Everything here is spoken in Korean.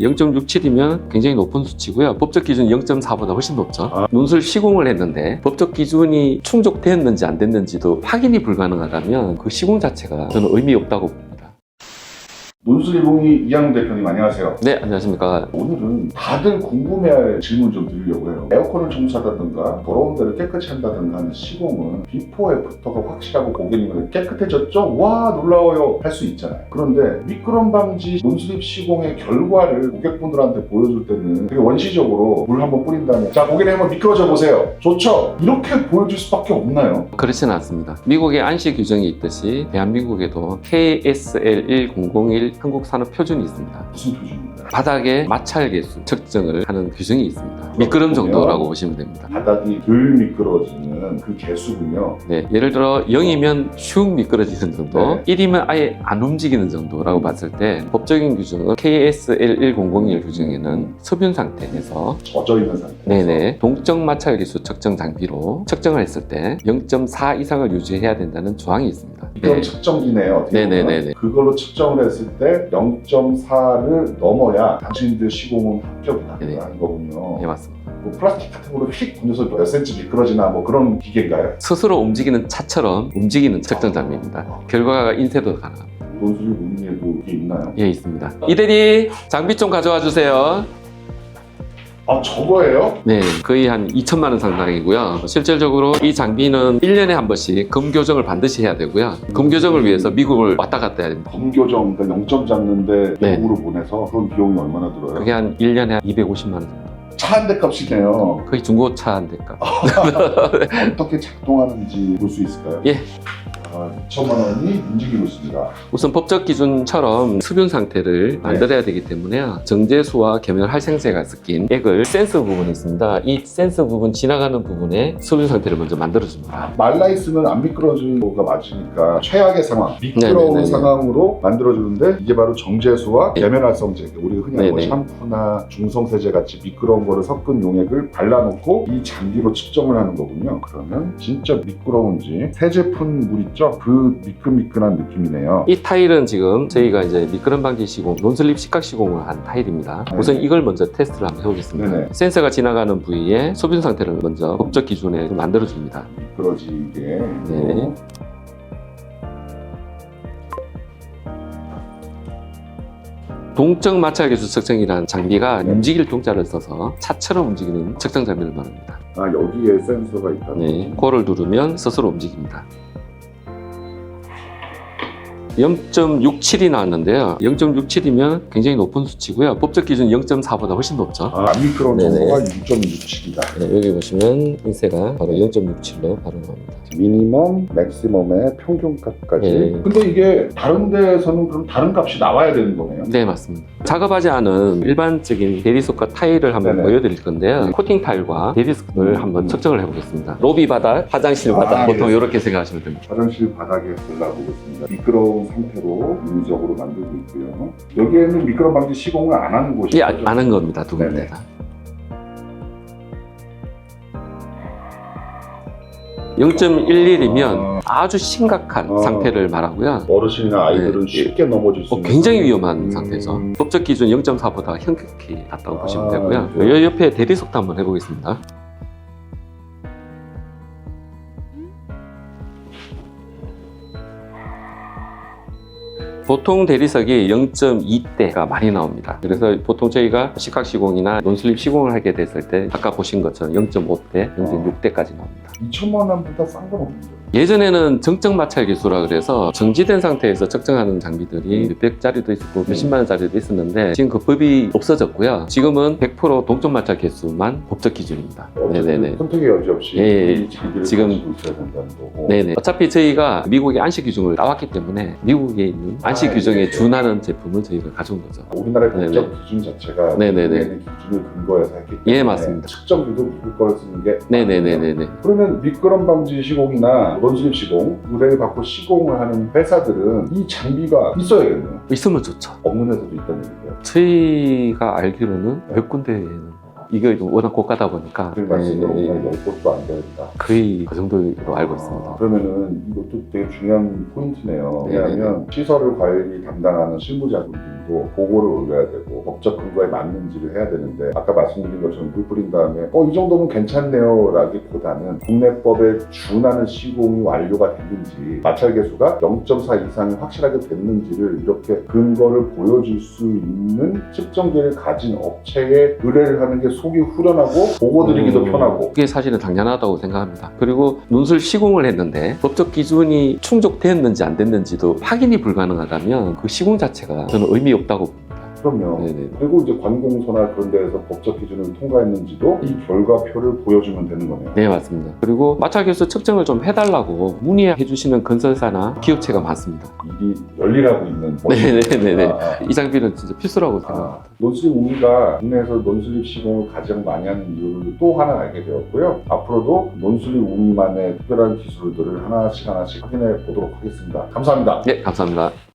0.67이면 굉장히 높은 수치고요. 법적 기준 0.4보다 훨씬 높죠. 아. 논술 시공을 했는데 법적 기준이 충족됐는지 안 됐는지도 확인이 불가능하다면 그 시공 자체가 저는 의미 없다고. 논술이봉이 이양훈 대표님 안녕하세요. 네, 안녕하십니까. 오늘은 다들 궁금해할 질문 좀 드리려고 해요. 에어컨을 청소하다든가 더러운 데를 깨끗이 한다든가 하는 시공은 비포 애프터가 확실하고 고객님은 깨끗해졌죠? 와 놀라워요 할 수 있잖아요. 그런데 미끄럼 방지 논수립 시공의 결과를 고객분들한테 보여줄 때는 되게 원시적으로 물 한번 뿌린 다음에 자 고객님 한번 미끄러져 보세요. 좋죠? 이렇게 보여줄 수밖에 없나요? 그렇지는 않습니다. 미국의 안시 규정이 있듯이 대한민국에도 KSL 1001 한국 산업 표준이 있습니다. 무슨 표준인가요? 바닥에 마찰 개수 측정을 하는 규정이 있습니다. 미끄럼 정도라고 보시면 됩니다. 바닥이 덜 미끄러지는 그 개수군요. 네, 예를 들어 0이면 슉 미끄러지는 정도, 네. 1이면 아예 안 움직이는 정도라고 봤을 때 법적인 규정은 KSL 1001 규정에는 섭윤 상태에서 젖어 있는 상태에서 네네 동적 마찰 기수 측정 장비로 측정을 했을 때 0.4 이상을 유지해야 된다는 조항이 있습니다. 그런 네. 측정기네요. 어떻게 보면. 네네네네. 그걸로 측정을 했을 때 0.4를 넘어 야 당신들 시공은 합격이다. 네네. 하는 거군요. 네, 맞습니다. 뭐 플라스틱 같은 거로 휙 던져서 몇 센치 미끄러지나 뭐 그런 기계인가요? 스스로 움직이는 차처럼 움직이는 측정 장비입니다. 결과가 인쇄도 가능합니다. 논술이 문의에도 이게 있나요? 예, 있습니다. 이대리 장비 좀 가져와 주세요. 아 저거예요? 네, 거의 한 2천만 원 상당이고요. 실질적으로 이 장비는 1년에 한 번씩 검교정을 반드시 해야 되고요. 검교정을 위해서 미국을 왔다 갔다 해야 됩니다. 검교정 그러니까 0점 잡는데 네. 영으로 보내서 그런 비용이 얼마나 들어요? 그게 한 1년에 한 250만 원 정도. 차 한 대 값이네요. 거의 중고차 한 대값. 어떻게 작동하는지 볼 수 있을까요? 예. 아, 2천만 원이 움직이고 있습니다. 우선 법적 기준처럼 수분 상태를 만들어야 되기 때문에요. 정제수와 계면 활생제가 섞인 액을 센서 부분이 있습니다. 이 센서 부분 지나가는 부분에 수분 상태를 먼저 만들어줍니다. 말라 있으면 안 미끄러지는 거가 맞으니까 최악의 상황, 미끄러운 네네네네. 상황으로 만들어주는데 이게 바로 정제수와 네. 계면활성제, 우리가 흔히 뭐 네네. 샴푸나 중성세제 같이 미끄러운 거를 섞은 용액을 발라놓고 이 장비로 측정을 하는 거군요. 그러면 진짜 미끄러운지 새 제품 물 있죠? 그 미끈미끈한 느낌이네요. 이 타일은 지금 저희가 이제 미끄럼 방지 시공, 논슬립 식각 시공을 한 타일입니다. 네. 우선 이걸 먼저 테스트를 한번 해보겠습니다. 네네. 센서가 지나가는 부위에 소변 상태를 먼저 법적 기준에 만들어줍니다. 미끄러지게. 네. 동적 마찰 기수 측정이라는 장비가 네. 움직일 동자를 써서 차처럼 움직이는 측정 장비를 말합니다. 아 여기에 센서가 있다는 네? 코를 누르면 스스로 움직입니다. 0.67이 나왔는데요. 0.67이면 굉장히 높은 수치고요. 법적 기준 0.4보다 훨씬 높죠. 아, 안 미끄러운 네네. 정도가 6.67이다. 네, 여기 보시면 인쇄가 바로 0.67로 바로 나옵니다. 미니멈, 맥시멈의 평균값까지. 네. 근데 이게 다른 데에서는 그럼 다른 값이 나와야 되는 거네요. 네, 맞습니다. 작업하지 않은 일반적인 대리석과 타일을 한번 네네. 보여드릴 건데요. 네. 코팅 타일과 대리석을 음. 한번 측정을 해보겠습니다. 로비 바닥, 화장실 아, 바닥, 보통 예. 이렇게 생각하시면 됩니다. 화장실 바닥에 골라보겠습니다. 미끄러운 상태로 인위적으로 만들고 있고요. 여기에는 미끄럼 방지 시공을 안 하는 곳이죠. 예, 안 한 겁니다. 두 군데. 다. 0.11이면 아주 심각한 어. 상태를 말하고요. 어르신이나 아이들은 네. 쉽게 넘어질 수 어, 있는 굉장히 위험한 음. 상태죠. 법적 기준 0.4보다 현격히 낮다고 아, 보시면 되고요. 네. 여 옆에 대리석도 한번 해보겠습니다. 보통 대리석이 0.2대가 많이 나옵니다. 그래서 보통 저희가 식학 시공이나 논슬립 시공을 하게 됐을 때 아까 보신 것처럼 0.5대, 0.6대까지 나옵니다. 2천만 원보다 싼 건 없는 거예요. 예전에는 정적 마찰 기수라 그래서 정지된 상태에서 측정하는 장비들이 몇백 짜리도 있었고 몇십만 원짜리도 있었는데 지금 그 법이 없어졌고요. 지금은 100% 동적 마찰 개수만 법적 기준입니다. 네네네. 선택의 여지 없이 예, 예. 이 장비를 지금- 가지고 있어야 된다는 거고. 네네. 어차피 저희가 미국의 안시 규정을 나왔기 때문에 미국에 있는 안시 아, 규정에 예. 준하는 제품을 저희가 가져온 거죠. 우리나라의 네네. 법적 기준 자체가 네네네. 미국의 기준을 근거해서 했기 때문에 예, 맞습니다. 측정기도 미국 거를 쓰는 게 네네네네네. 그러면 미끄럼 방지 시공이나 논수립 시공 의뢰를 받고 시공을 하는 회사들은 이 장비가 있어야겠네요. 있으면 좋죠. 없는 회사도 있다는 얘기예요. 저희가 알기로는 몇 군데에는 이게 워낙 고가다 보니까 그 말씀으로 예, 예, 열 곳도 안 되겠다. 거의 그 정도로 알고 있습니다. 아, 그러면은 이것도 되게 중요한 포인트네요. 네네네. 왜냐하면 시설을 관리 담당하는 실무자분들도 보고를 올려야 되고 법적 근거에 맞는지를 해야 되는데 아까 말씀드린 것처럼 물 뿌린 다음에 어 이 정도면 괜찮네요 라기보다는 국내법에 준하는 시공이 완료가 됐는지 마찰 개수가 0.4 이상이 확실하게 됐는지를 이렇게 근거를 보여줄 수 있는 측정기를 가진 업체에 의뢰를 하는 게 속이 후련하고 보고 드리기도 음, 편하고 그게 사실은 당연하다고 생각합니다. 그리고 논술 시공을 했는데 법적 기준이 충족됐는지 안 됐는지도 확인이 불가능하다면 그 시공 자체가 저는 의미 없다고. 그럼요. 네네. 그리고 이제 관공서나 그런 데에서 법적 기준을 통과했는지도 이 결과표를 보여주면 되는 거네요. 네 맞습니다. 그리고 마찰 개수 측정을 좀 해달라고 문의해 주시는 건설사나 기업체가 많습니다. 일이 열일하고 있는 네네네네. 아, 아. 이 장비는 진짜 필수라고 생각합니다. 아, 논슬립 우미가 국내에서 논슬립 시공을 가장 많이 하는 이유를 또 하나 알게 되었고요. 앞으로도 논슬립 우미만의 특별한 기술들을 하나씩 하나씩 확인해 보도록 하겠습니다. 감사합니다. 네 감사합니다.